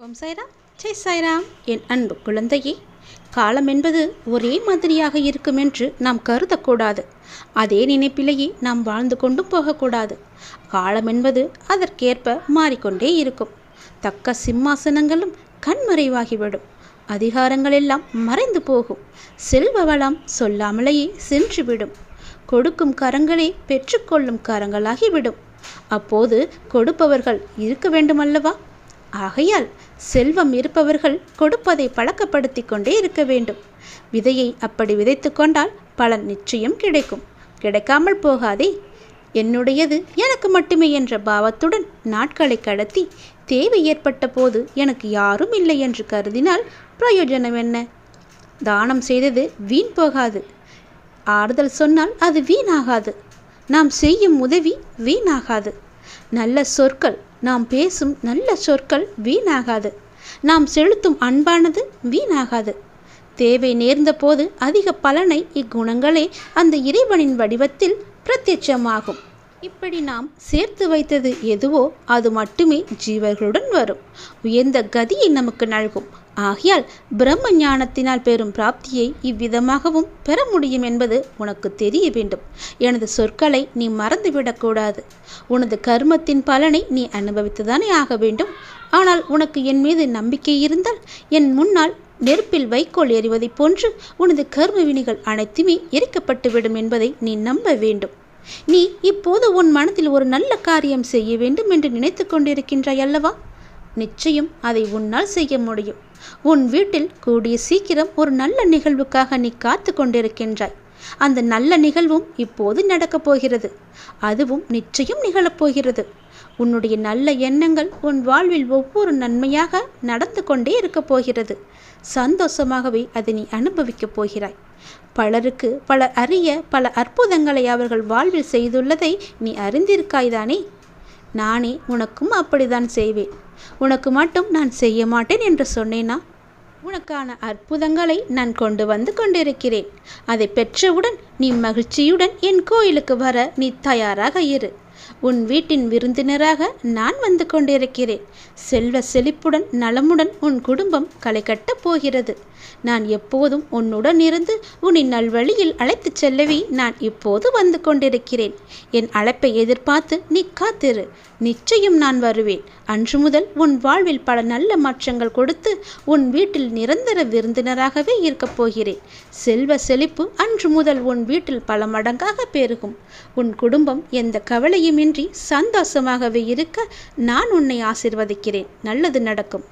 ஓம் சாய்ராம் ஜெய் சாய்ராம் என் அன்பு குழந்தையே காலம் என்பது ஒரே மாதிரியாக இருக்கும் என்று நாம் கருதக்கூடாது. அதே நினைப்பிலேயே நாம் வாழ்ந்து கொண்டும் போகக்கூடாது. காலம் என்பது அதற்கேற்ப மாறிக்கொண்டே இருக்கும். தக்க சிம்மாசனங்களும் கண்மறைவாகிவிடும். அதிகாரங்கள் எல்லாம் மறைந்து போகும். செல்வ வளம் சொல்லாமலேயே சென்றுவிடும். கொடுக்கும் கரங்களே பெற்றுக்கொள்ளும் கரங்களாகிவிடும். அப்போது கொடுப்பவர்கள் இருக்க வேண்டுமல்லவா? ஆகையால் செல்வம் இருப்பவர்கள் கொடுப்பதை பழக்கப்படுத்தி கொண்டே இருக்க வேண்டும். விதையை அப்படி விதைத்து கொண்டால் பலன் நிச்சயம் கிடைக்கும். கிடைக்காமல் போகாதே. என்னுடையது எனக்கு மட்டுமே என்ற பாவத்துடன் நாட்களை கடத்தி தேவை ஏற்பட்ட போது எனக்கு யாரும் இல்லை என்று கருதினால் பிரயோஜனம் என்ன? தானம் செய்தது வீண் போகாது. ஆறுதல் சொன்னால் அது வீணாகாது. நாம் செய்யும் உதவி வீணாகாது. நல்ல சொற்கள் நாம் பேசும் நல்ல சொற்கள் வீணாகாது. நாம் செலுத்தும் அன்பானது வீணாகாது. தேவை நேர்ந்த போது அதிக பலனை இக்குணங்களே அந்த இறைவனின் வடிவத்தில் பிரத்யட்சமாகும். இப்படி நாம் சேர்த்து வைத்தது எதுவோ அது மட்டுமே ஜீவர்களுடன் வரும். உயர்ந்த கதியை நமக்கு நல்கும். ஆகையால் பிரம்ம ஞானத்தினால் பெறும் பிராப்தியை இவ்விதமாகவும் பெற முடியும் என்பது உனக்கு தெரிய வேண்டும். எனது சொற்களை நீ மறந்துவிடக்கூடாது உனது கர்மத்தின் பலனை நீ அனுபவித்துதானே ஆக வேண்டும். ஆனால் உனக்கு என் மீது நம்பிக்கை இருந்தால் என் முன்னால் நெருப்பில் வைக்கோல் எறிவதைப் போன்று உனது கர்ம வினிகள் அனைத்துமே எரிக்கப்பட்டுவிடும் என்பதை நீ நம்ப வேண்டும். நீ இப்போது உன் மனத்தில் ஒரு நல்ல காரியம் செய்ய வேண்டும் என்று நினைத்து கொண்டிருக்கின்றாய் அல்லவா? நிச்சயம் அதை உன்னால் செய்ய முடியும். உன் வீட்டில் கூடிய சீக்கிரம் ஒரு நல்ல நிகழ்வுக்காக நீ காத்து கொண்டிருக்கின்றாய். அந்த நல்ல நிகழ்வும் இப்போது நடக்கப் போகிறது. அதுவும் நிச்சயம் நிகழப்போகிறது உன்னுடைய நல்ல எண்ணங்கள் உன் வாழ்வில் ஒவ்வொரு நன்மையாக நடந்து கொண்டே இருக்கப் போகிறது. சந்தோஷமாகவே அதை நீ அனுபவிக்கப் போகிறாய். பலருக்கு பல அறிய பல அற்புதங்களை அவர்கள் வாழ்வில் செய்துள்ளதை நீ அறிந்திருக்காய்தானே? நானே உனக்கும் அப்படிதான் செய்வேன். உனக்கு மட்டும் நான் செய்ய மாட்டேன் என்று சொன்னேனா? உனக்கான அற்புதங்களை நான் கொண்டு வந்து கொண்டிருக்கிறேன். அதை பெற்றவுடன் நீ மகிழ்ச்சியுடன் என் கோயிலுக்கு வர நீ தயாராக இரு. உன் வீட்டின் விருந்தினராக நான் வந்து கொண்டிருக்கிறேன். செல்வ செழிப்புடன் நலமுடன் உன் குடும்பம் களை கட்டப் போகிறது. நான் எப்போதும் உன்னுடன் இருந்து உன்னை நல்வழியில் அழைத்துச் செல்லவே நான் இப்போது வந்து கொண்டிருக்கிறேன். என் அழைப்பை எதிர்பார்த்து நீ காத்திரு. நிச்சயம் நான் வருவேன். அன்று முதல் உன் வாழ்வில் பல நல்ல மாற்றங்கள் கொடுத்து உன் வீட்டில் நிரந்தர விருந்தினராகவே இருக்கப் போகிறேன். செல்வ செழிப்பு அன்று முதல் உன் வீட்டில் பல மடங்காக பெருகும். உன் குடும்பம் எந்த இன்றி சந்தோஷமாகவே இருக்க நான் உன்னை ஆசிர்வதிக்கிறேன். நல்லது நடக்கும்.